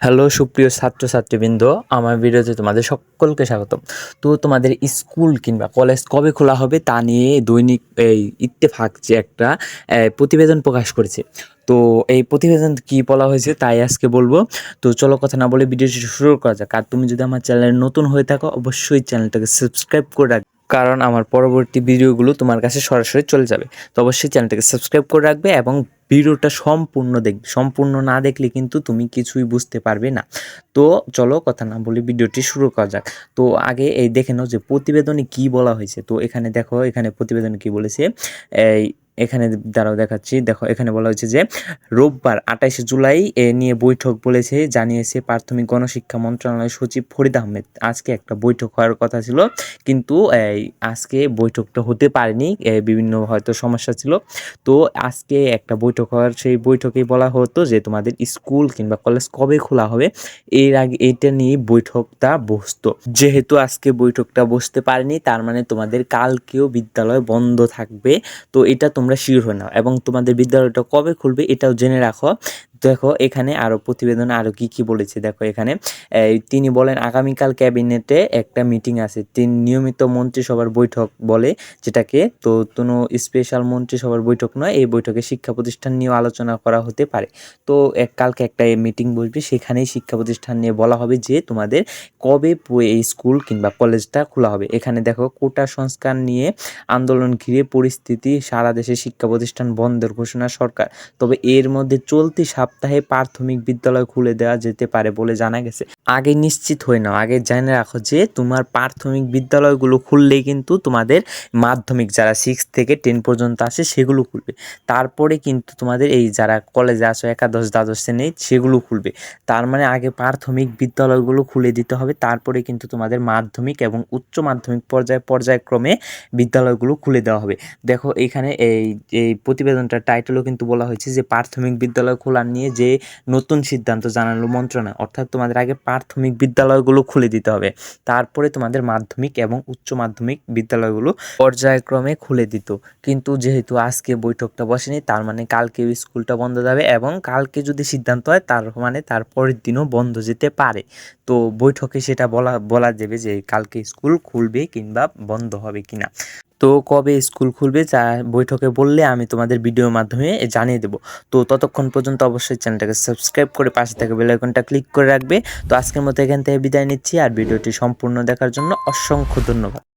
Hello, সুপ্রিয় ছাত্রছাত্রীবৃন্দ, আমার ভিডিওতে তোমাদের সকলকে স্বাগতম। তো তোমাদের স্কুল কিংবা কলেজ কবে খোলা হবে তা নিয়ে দৈনিক এই ইত্তেফাক যে একটা প্রতিবেদন প্রকাশ করেছে। তো এই প্রতিবেদন কি বলা হয়েছে তাই আজকে বলব। তো চলো কথা না বলে ভিডিওটি শুরু করা যাক। আর তুমি যদি আমার চ্যানেলে নতুন হয়ে থাকো, অবশ্যই চ্যানেলটাকে সাবস্ক্রাইব করে রাখবে কারণ আমার পরবর্তী ভিডিওগুলো তোমার কাছে সরাসরি চলে যাবে। তো অবশ্যই চ্যানেলটাকে সাবস্ক্রাইব করে রাখবে এবং ভিডিওটা সম্পূর্ণ দেখবে সম্পূর্ণ না দেখলে কিন্তু তুমি কিছুই বুঝতে পারবে না। তো চলো কথা না বলি ভিডিওটি শুরু করা যাক। তো আগে এই দেখে নাও যে প্রতিবেদনে কি বলা হয়েছে। তো এখানে দেখো, এখানে প্রতিবেদনে কি বলেছে, এই এখানে দ্বারাও দেখাচ্ছি। দেখো, এখানে বলা হয়েছে যে, রোববার আঠাইশে জুলাই এ নিয়ে বৈঠক বলেছে, জানিয়েছে প্রাথমিক গণশিক্ষা মন্ত্রণালয়ের সচিব ফরিদ আহমেদ। আজকে একটা বৈঠক হওয়ার কথা ছিল, কিন্তু আজকে বৈঠকটা হতে পারেনি বিভিন্ন হয়তো সমস্যা ছিল। তো আজকে একটা বৈঠক হওয়ার, সেই বৈঠকেই বলা হতো যে, তোমাদের স্কুল কিংবা কলেজ কবে খোলা হবে, এর আগে এটা নিয়ে বৈঠকটা বসতো। যেহেতু আজকে বৈঠকটা বসতে পারেনি, তার মানে তোমাদের কালকেও বিদ্যালয় বন্ধ থাকবে। তো এটা তোমরা শিওর হয়ে নাও এবং তোমাদের বিদ্যালয়টা কবে খুলবে এটাও জেনে রাখো। দেখো, এখানে আরও প্রতিবেদন আরও কি কি বলেছে? দেখো, এখানে তিনি বলেন, আগামীকাল ক্যাবিনেটে একটা মিটিং আছে। তিনি নিয়মিত মন্ত্রিসভার বৈঠক বলে যেটাকে, তো কোনো স্পেশাল মন্ত্রিসভার বৈঠক নয়, এই বৈঠকে শিক্ষা প্রতিষ্ঠান নিয়েও আলোচনা করা হতে পারে। তো এক, কালকে একটা মিটিং বসবে, সেখানেই শিক্ষা প্রতিষ্ঠান নিয়ে বলা হবে যে, তোমাদের কবে এই স্কুল কিংবা কলেজটা খোলা হবে? এখানে দেখো, কোটা সংস্কার নিয়ে আন্দোলন ঘিরে পরিস্থিতি, সারা দেশে শিক্ষা প্রতিষ্ঠান বন্ধের ঘোষণা সরকার। তবে এর মধ্যে চলতি সপ্তাহে প্রাথমিক বিদ্যালয় খুলে দেওয়া যেতে পারে বলে জানা গেছে। আগে নিশ্চিত হয়ে নাও, আগে জেনে রাখো যে তোমার প্রাথমিক বিদ্যালয়গুলো খুললেই কিন্তু তোমাদের মাধ্যমিক যারা সিক্স থেকে টেন পর্যন্ত আছে সেগুলো খুলবে। তারপরে কিন্তু তোমাদের এই যারা কলেজে আসো একাদশ, দ্বাদশ শ্রেণি, সেগুলো খুলবে। তার মানে আগে প্রাথমিক বিদ্যালয়গুলো খুলে দিতে হবে, তারপরে কিন্তু তোমাদের মাধ্যমিক এবং উচ্চ মাধ্যমিক পর্যায়ে পর্যায়ক্রমে বিদ্যালয়গুলো খুলে দেওয়া হবে। দেখো এখানে এই এই প্রতিবেদনটার টাইটেলও কিন্তু বলা হয়েছে যে প্রাথমিক বিদ্যালয় খোলা যে নতুন সিদ্ধান্ত জানালো মন্ত্রণালয়, অর্থাৎ তোমাদের আগে প্রাথমিক বিদ্যালয়গুলো খুলে দিতে হবে। তারপরে তোমাদের মাধ্যমিক এবং উচ্চ মাধ্যমিক বিদ্যালয়গুলো পর্যায়ক্রমে খুলে দিত। কিন্তু যেহেতু আজকে বৈঠকটা বসেনি, তার মানে কালকে স্কুলটা বন্ধ যাবে এবং কালকে যদি সিদ্ধান্ত হয়, তার মানে তার পরের দিনও বন্ধ যেতে পারে। তো বৈঠকে সেটা বলা বলা যাবে যে কালকে স্কুল খুলবে কিংবা বন্ধ হবে কিনা। তো কবে স্কুল খুলবে যা বৈঠকে বললে আমি তোমাদের ভিডিওর মাধ্যমে জানিয়ে দেবো। তো ততক্ষণ পর্যন্ত অবশ্যই চ্যানেলটাকে সাবস্ক্রাইব করে পাশে থাকা বেলাইকনটা ক্লিক করে রাখবে। তো আজকের মতো এখান থেকে বিদায় নিচ্ছি। আর ভিডিওটি সম্পূর্ণ দেখার জন্য অসংখ্য ধন্যবাদ।